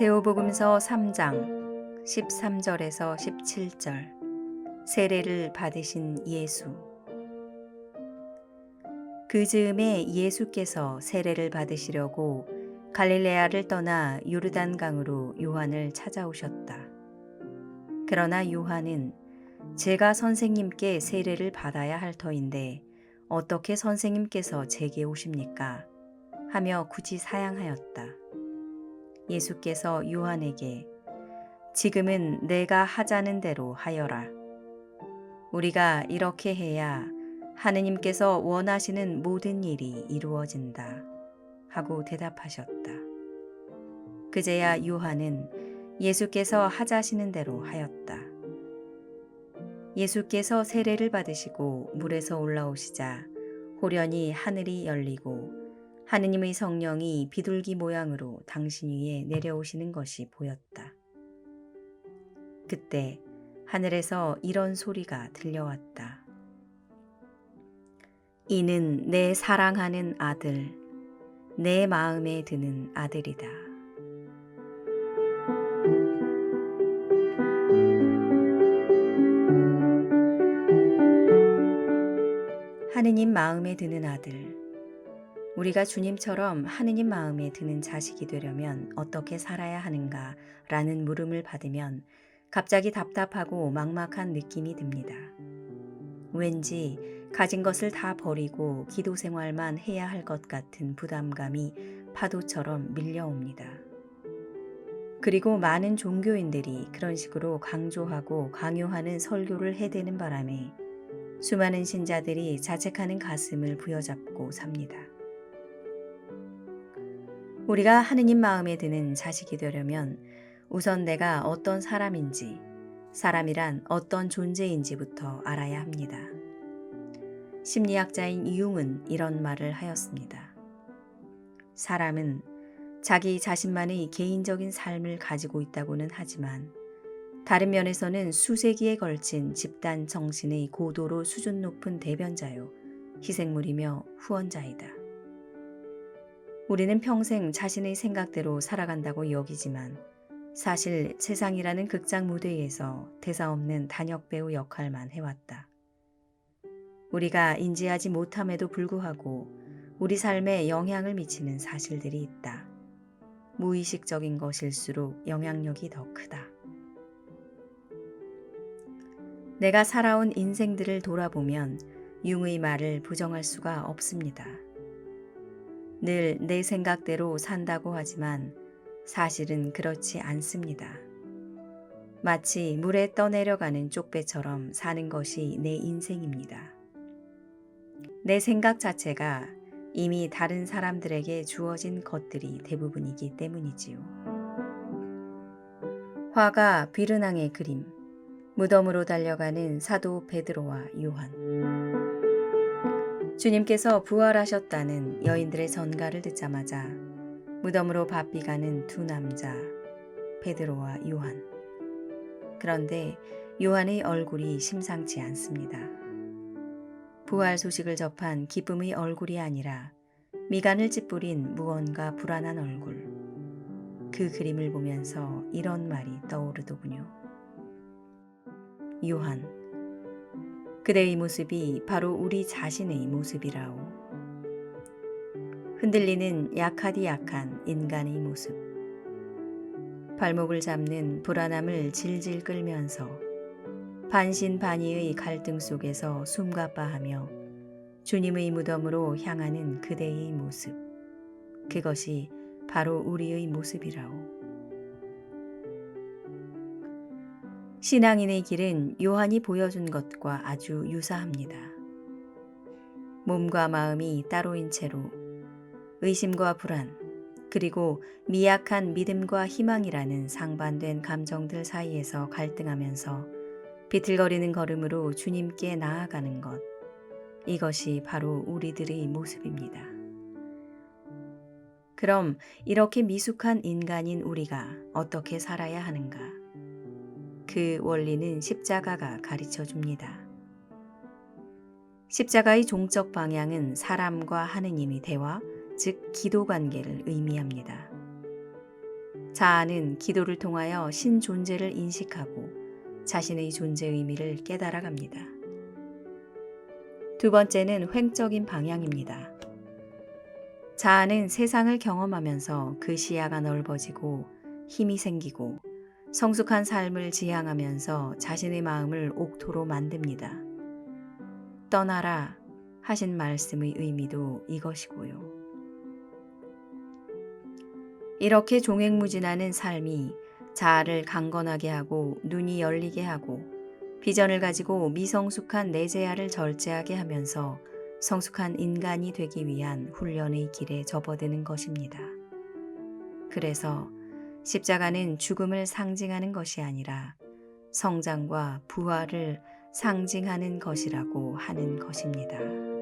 마테오복음서 3장 13절에서 17절 세례를 받으신 예수 그 즈음에 예수께서 세례를 받으시려고 갈릴레아를 떠나 요르단 강으로 요한을 찾아오셨다. 그러나 요한은 제가 선생님께 세례를 받아야 할 터인데 어떻게 선생님께서 제게 오십니까? 하며 굳이 사양하였다. 예수께서 요한에게 지금은 내가 하자는 대로 하여라. 우리가 이렇게 해야 하느님께서 원하시는 모든 일이 이루어진다. 하고 대답하셨다. 그제야 요한은 예수께서 하자시는 대로 하였다. 예수께서 세례를 받으시고 물에서 올라오시자 호련히 하늘이 열리고 하느님의 성령이 비둘기 모양으로 당신 위에 내려오시는 것이 보였다. 그때 하늘에서 이런 소리가 들려왔다. 이는 내 사랑하는 아들, 내 마음에 드는 아들이다. 하느님 마음에 드는 아들. 우리가 주님처럼 하느님 마음에 드는 자식이 되려면 어떻게 살아야 하는가? 라는 물음을 받으면 갑자기 답답하고 막막한 느낌이 듭니다. 왠지 가진 것을 다 버리고 기도 생활만 해야 할 것 같은 부담감이 파도처럼 밀려옵니다. 그리고 많은 종교인들이 그런 식으로 강조하고 강요하는 설교를 해대는 바람에 수많은 신자들이 자책하는 가슴을 부여잡고 삽니다. 우리가 하느님 마음에 드는 자식이 되려면 우선 내가 어떤 사람인지, 사람이란 어떤 존재인지부터 알아야 합니다. 심리학자인 융은 이런 말을 하였습니다. 사람은 자기 자신만의 개인적인 삶을 가지고 있다고는 하지만 다른 면에서는 수세기에 걸친 집단 정신의 고도로 수준 높은 대변자요, 희생물이며 후원자이다. 우리는 평생 자신의 생각대로 살아간다고 여기지만 사실 세상이라는 극장 무대에서 대사 없는 단역 배우 역할만 해왔다. 우리가 인지하지 못함에도 불구하고 우리 삶에 영향을 미치는 사실들이 있다. 무의식적인 것일수록 영향력이 더 크다. 내가 살아온 인생들을 돌아보면 융의 말을 부정할 수가 없습니다. 늘 내 생각대로 산다고 하지만 사실은 그렇지 않습니다. 마치 물에 떠내려가는 쪽배처럼 사는 것이 내 인생입니다. 내 생각 자체가 이미 다른 사람들에게 주어진 것들이 대부분이기 때문이지요. 화가 비르낭의 그림, 무덤으로 달려가는 사도 베드로와 요한. 주님께서 부활하셨다는 여인들의 전가를 듣자마자 무덤으로 바삐 가는 두 남자, 베드로와 요한. 그런데 요한의 얼굴이 심상치 않습니다. 부활 소식을 접한 기쁨의 얼굴이 아니라 미간을 찌푸린 무언가 불안한 얼굴. 그 그림을 보면서 이런 말이 떠오르더군요. 요한, 그대의 모습이 바로 우리 자신의 모습이라오. 흔들리는 약하디 약한 인간의 모습. 발목을 잡는 불안함을 질질 끌면서 반신반의의 갈등 속에서 숨가빠하며 주님의 무덤으로 향하는 그대의 모습. 그것이 바로 우리의 모습이라오. 신앙인의 길은 요한이 보여준 것과 아주 유사합니다. 몸과 마음이 따로인 채로 의심과 불안, 그리고 미약한 믿음과 희망이라는 상반된 감정들 사이에서 갈등하면서 비틀거리는 걸음으로 주님께 나아가는 것. 이것이 바로 우리들의 모습입니다. 그럼 이렇게 미숙한 인간인 우리가 어떻게 살아야 하는가? 그 원리는 십자가가 가르쳐 줍니다. 십자가의 종적 방향은 사람과 하느님의 대화, 즉 기도 관계를 의미합니다. 자아는 기도를 통하여 신 존재를 인식하고 자신의 존재 의미를 깨달아 갑니다. 두 번째는 횡적인 방향입니다. 자아는 세상을 경험하면서 그 시야가 넓어지고 힘이 생기고 성숙한 삶을 지향하면서 자신의 마음을 옥토로 만듭니다. 떠나라 하신 말씀의 의미도 이것이고요. 이렇게 종횡무진하는 삶이 자아를 강건하게 하고 눈이 열리게 하고 비전을 가지고 미성숙한 내재아를 절제하게 하면서 성숙한 인간이 되기 위한 훈련의 길에 접어드는 것입니다. 그래서 십자가는 죽음을 상징하는 것이 아니라 성장과 부활을 상징하는 것이라고 하는 것입니다.